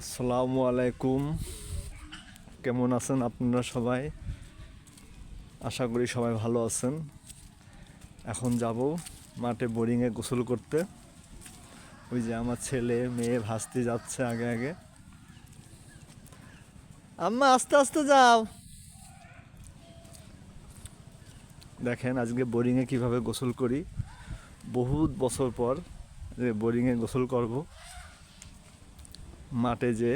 আসসালামু আলাইকুম। কেমন আছেন আপনারা সবাই? আশা করি সবাই ভালো আছেন। এখন যাব মাঠে বোরিংয়ে গোসল করতে। ওই যে আমার ছেলে, মেয়ে ভাসতে যাচ্ছে আগে আগে। আম্মা, আস্তে আস্তে যাও। দেখেন আজকে বোরিংয়ে কীভাবে গোসল করি। বহুত বছর পর যে বোরিংয়ে গোসল করব। মাঠে যে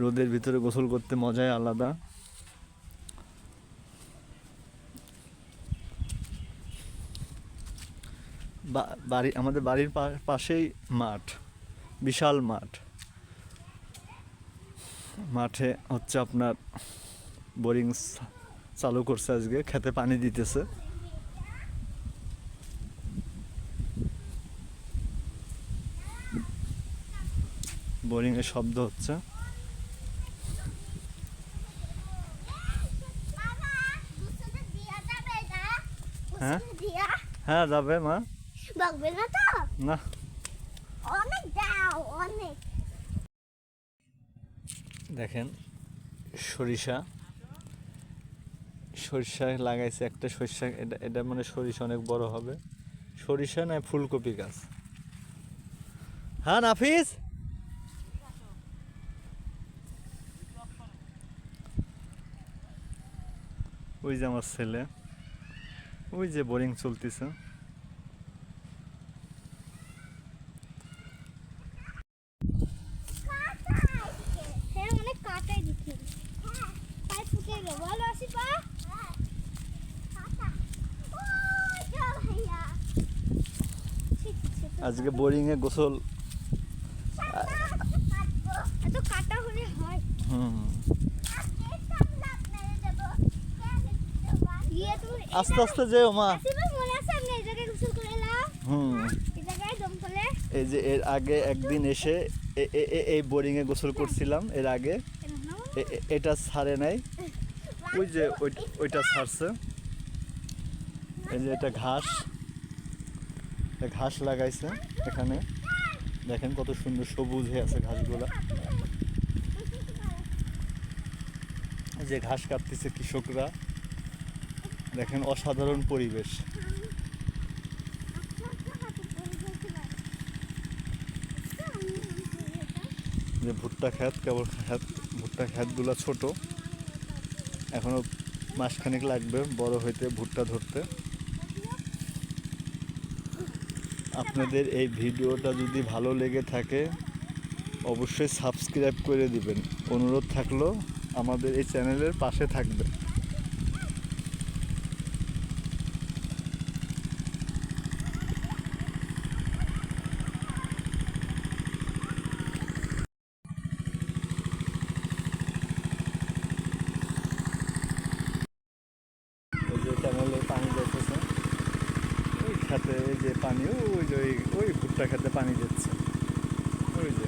রোদের ভিতরে গোসল করতে মজাই আলাদা। বাড়ি, আমাদের বাড়ির পাশেই মাঠ, বিশাল মাঠ। মাঠে হচ্ছে আপনার বোরিং চালু করছে আজকে, খেতে পানি দিতেছে। বোরিং এর শব্দ হচ্ছে। হ্যাঁ? হ্যাঁ যাবে মা। বকবে না। তো না অনেক দাও অনেক দেখেন, সরিষা। সরিষা লাগাইছে একটা সরিষা, এটা এটা মানে সরিষা অনেক বড় হবে। সরিষা না ফুলকপি গাছ। হ্যাঁ নাফিস? ওই যে আমার ছেলে ওই যে বোরিং চলতেছে। আজকে বোরিংয়ে গোসল এত কাটা হলে হয়। হুম। আস্তে আস্তে যেও, মা। হুম। এই যে এর আগে একদিন এসে এই বোরিংয়ে গোসল করছিলাম এর আগে। এটা ছাড়ে নাই। ওই যে ওইটা ছাড়ছে। এই যে এটা ঘাস। ঘাস লাগাইছে এখানে। দেখেন কত সুন্দর সবুজ হয়ে আছে ঘাসগুলা। যে ঘাস কাটতেছে কৃষকরা। দেখেন, অসাধারণ পরিবেশ। যে ভুট্টা ক্ষেত, কেবল ক্ষেত, ভুট্টা ক্ষেতগুলো ছোট। এখনও মাসখানেক লাগবে বড় হইতে ভুট্টা ধরতে। আপনাদের এই ভিডিওটা যদি ভালো লেগে থাকে, অবশ্যই সাবস্ক্রাইব করে দিবেন। অনুরোধ থাকল আমাদের এই চ্যানেলের পাশে থাকবে ওই যে চ্যানেলে পানি যাইতেছে ওই খেতে এই যে পানি ওই যে ওই ওই ভুট্টা খেতে পানি দিচ্ছে। ওই যে।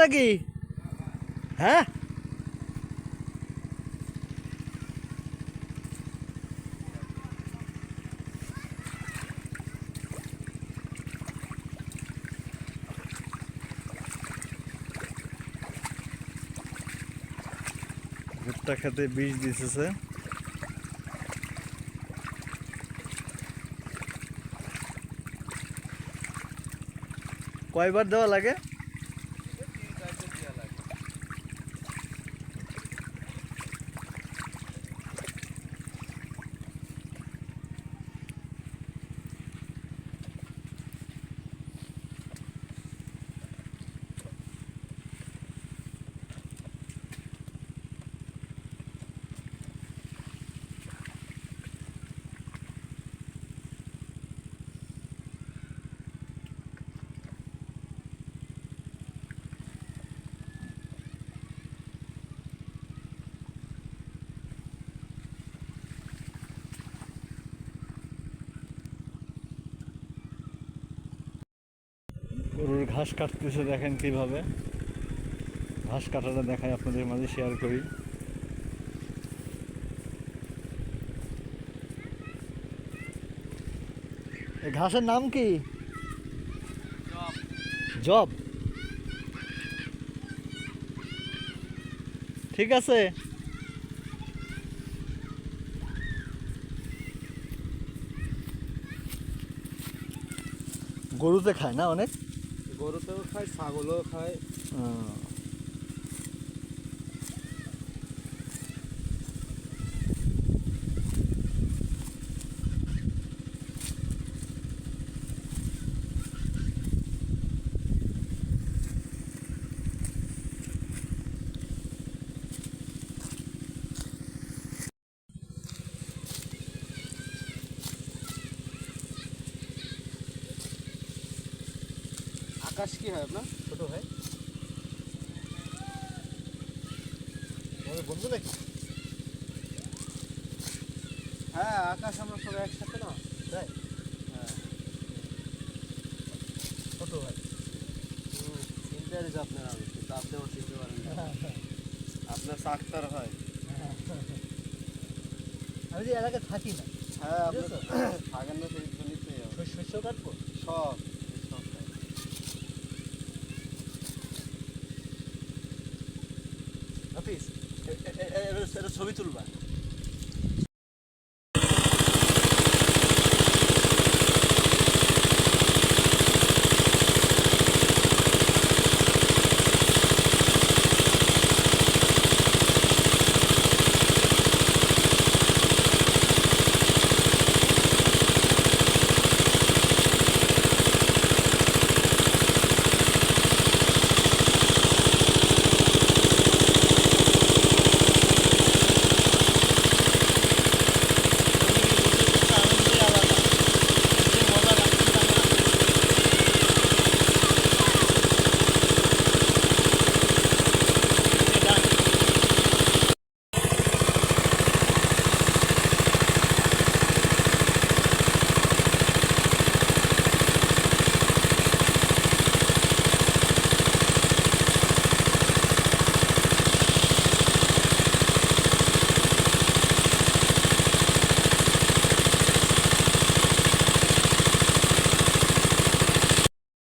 নাকি? হ্যাঁ? ভুট্টা খেতে বীজ দিতেছে। কয়বার দেওয়া লাগে? যে ঘাস কাটতেছে, দেখেন কীভাবে। ঘাস কাটাটা দেখাই আপনাদের মাঝে শেয়ার করি। ঘাসের নাম কি? জব। ঠিক আছে। গরুতে খায় না অনেক? গরুতেও খায় ছাগলও খায়। আকাশ কি হয় আপনার? ছোট ভাই। বন্ধু নাকি? হ্যাঁ আকাশ আমরা সবাই একসাথে না? তাই? হ্যাঁ। ছোট ভাই। চিনতে পারিস আপনার আমি কিন্তু আপনি আমার চিনতে পারেন আপনার সাক্তার হয়। আমি যে এলাকায় থাকি না হ্যাঁ আপনি? থাকেন না সেই জন্যই। শস্য কাটবো? সব সব খায়। এটা ছবি তুলবা।